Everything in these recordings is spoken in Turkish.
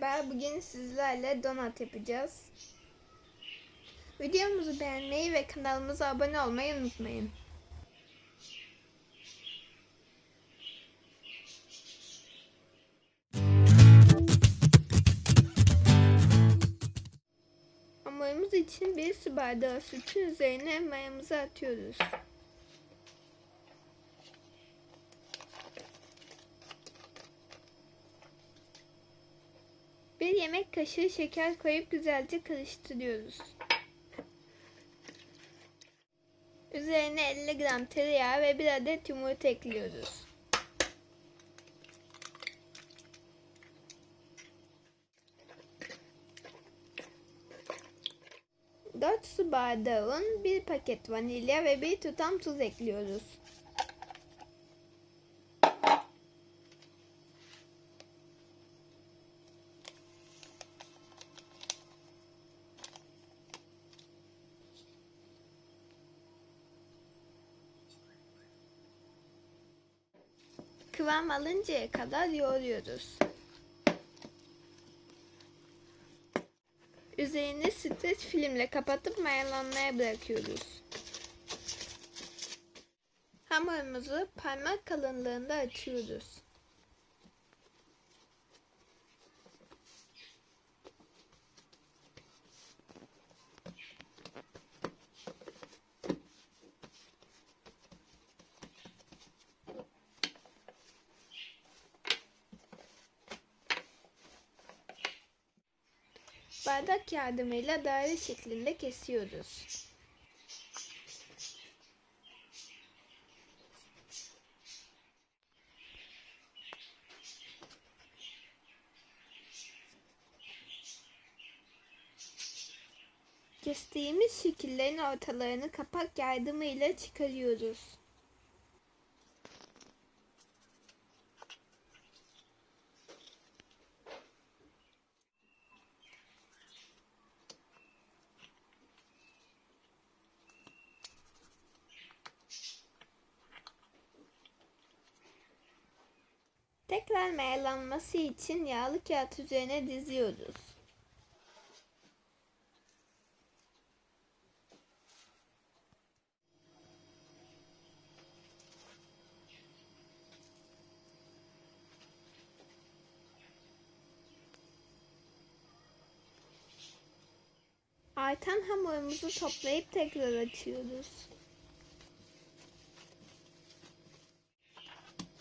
Merhaba, bugün sizlerle donat yapacağız. Videomuzu beğenmeyi ve kanalımıza abone olmayı unutmayın. Hamurumuz için bir su bardağı sütün üzerine mayamızı atıyoruz. Bir yemek kaşığı şeker koyup güzelce karıştırıyoruz. Üzerine 50 gram tereyağı ve bir adet yumurta ekliyoruz. Dört su bardağı un, bir paket vanilya ve bir tutam tuz ekliyoruz. Kıvam alıncaya kadar yoğuruyoruz. Üzerini streç filmle kapatıp mayalanmaya bırakıyoruz. Hamurumuzu parmak kalınlığında açıyoruz. Bardak yardımıyla daire şeklinde kesiyoruz. Kestiğimiz şekillerin ortalarını kapak yardımıyla çıkarıyoruz. Tekrar mayalanması için yağlı kağıt üzerine diziyoruz. Artan hamurumuzu toplayıp tekrar açıyoruz.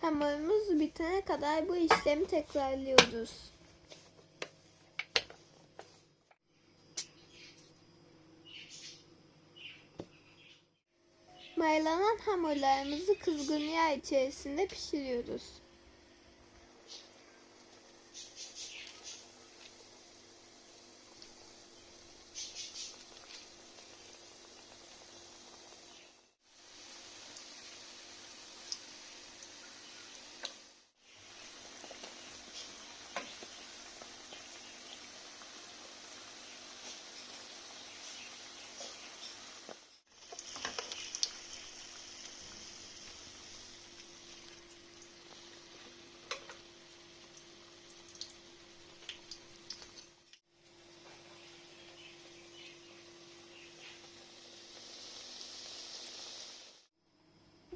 Hamurumuz bitene kadar bu işlemi tekrarlıyoruz. Mayalanan hamurlarımızı kızgın yağ içerisinde pişiriyoruz.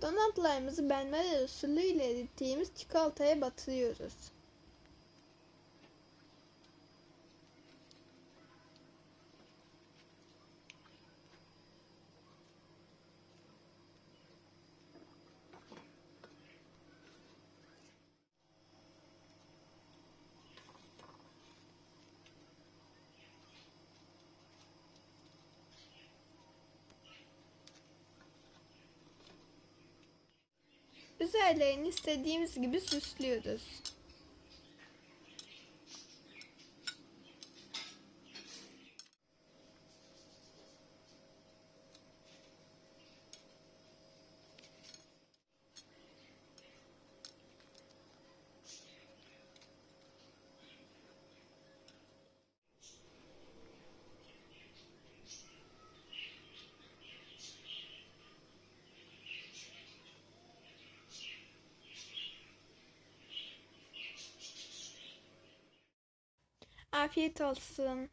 Donatlarımızı benmari usulü ile erittiğimiz çikolataya batırıyoruz. Üzerlerini istediğimiz gibi süslüyoruz. Afiyet olsun.